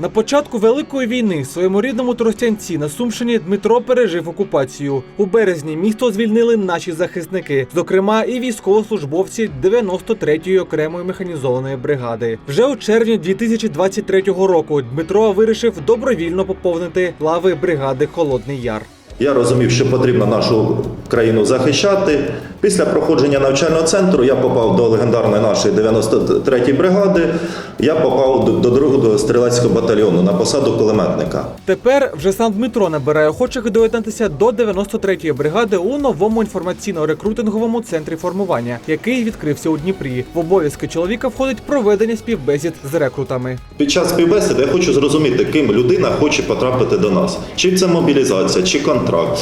На початку великої війни в своєму рідному Тростянці на Сумщині Дмитро пережив окупацію. У березні місто звільнили наші захисники, зокрема і військовослужбовці 93-ї окремої механізованої бригади. Вже у червні 2023 року Дмитро вирішив добровільно поповнити лави бригади Холодний Яр. Я розумів, що потрібно нашу країну захищати. Після проходження навчального центру я попав до легендарної нашої 93-ї бригади. Я попав до- до другого стрілецького батальйону на посаду кулеметника. Тепер вже сам Дмитро набирає охочих доєднатися до 93-ї бригади у новому інформаційно-рекрутинговому центрі формування, який відкрився у Дніпрі. В обов'язки чоловіка входить проведення співбесід з рекрутами. Під час співбесіди я хочу зрозуміти, ким людина хоче потрапити до нас. Чи це мобілізація, чи контракт.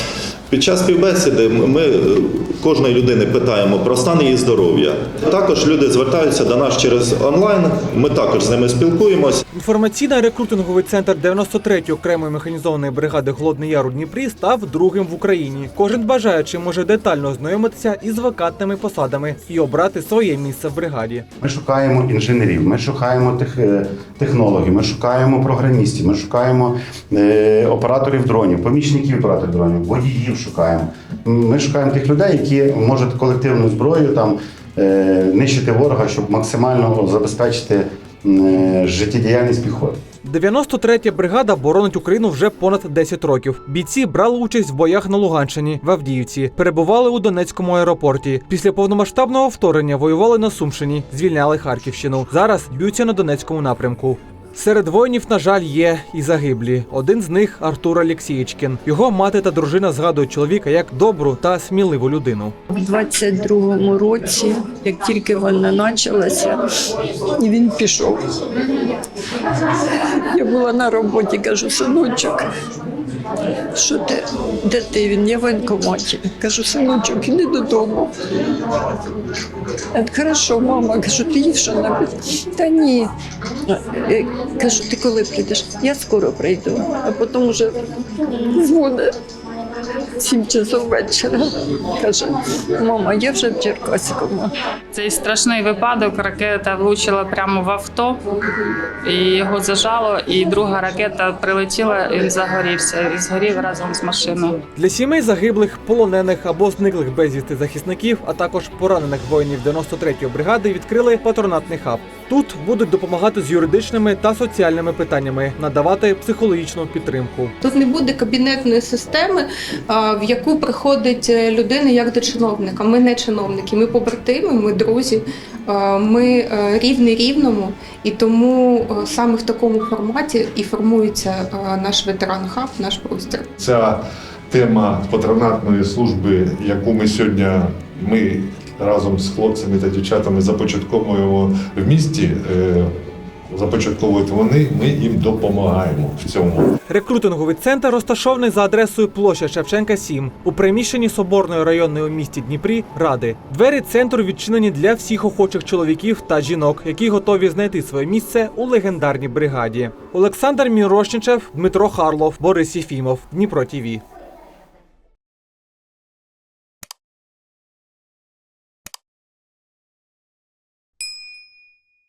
Під час співбесіди ми е, кожної людини питаємо про стан її здоров'я. Також люди звертаються до нас через онлайн. Ми також з ними спілкуємось. Інформаційно-рекрутинговий центр 93-ї окремої механізованої бригади Голодний Яр у Дніпрі став другим в Україні. Кожен бажаючий може детально ознайомитися із вакантними посадами і обрати своє місце в бригаді. Ми шукаємо інженерів, ми шукаємо тех, е, технологів, ми шукаємо програмістів, ми шукаємо е, операторів дронів, помічників операторів дронів, водіїв шукаємо. Ми шукаємо тих людей, які можуть колективну зброю там е, нищити ворога, щоб максимально забезпечити е, життєдіяльність піхоти. 93-я бригада боронить Україну вже понад 10 років. Бійці брали участь в боях на Луганщині, в Авдіївці, перебували у Донецькому аеропорті. Після повномасштабного вторгнення воювали на Сумщині, звільняли Харківщину. Зараз б'ються на Донецькому напрямку. Серед воїнів, на жаль, є і загиблі. Один з них Артур Алєксієчкін. Його мати та дружина згадують чоловіка як добру та сміливу людину. У 22-му році, як тільки вона почалася, він пішов. Я була на роботі, кажу, синочок, що ти? Де ти? Він я в воєнкоматі. Кажу, синочок, іди додому. Хорошо, мама, кажу, ти їв що небудь? Та ні. Е, Кажу, ти коли прийдеш? Я скоро прийду, а потім вже дзвонить. Сім часов вечора. Каже, мама, я вже в Черкаському. Цей страшний випадок ракета влучила прямо в авто, і його зажало, і друга ракета прилетіла, він загорівся і згорів разом з машиною. Для сімей загиблих, полонених або зниклих безвісти захисників, а також поранених воїнів 93-ї бригади відкрили патронатний хаб. Тут будуть допомагати з юридичними та соціальними питаннями, надавати психологічну підтримку. Тут не буде кабінетної системи, в яку приходить е, людина як до чиновника. Ми не чиновники, ми побратими, ми друзі, ми е, рівний рівному, і тому е, саме в такому форматі і формується наш ветеран хаб, наш простір. Ця тема патронатної служби, яку ми сьогодні ми разом з хлопцями та дівчатами започатковуємо в місті. Започатковують вони, ми їм допомагаємо в цьому. Рекрутинговий центр розташований за адресою площа Шевченка 7 у приміщенні Соборної районної у місті Дніпрі Ради. Двері центру відчинені для всіх охочих чоловіків та жінок, які готові знайти своє місце у легендарній бригаді. Олександр Мірошничев, Дмитро Харлов, Борис Єфімов, Дніпро ТІВІ.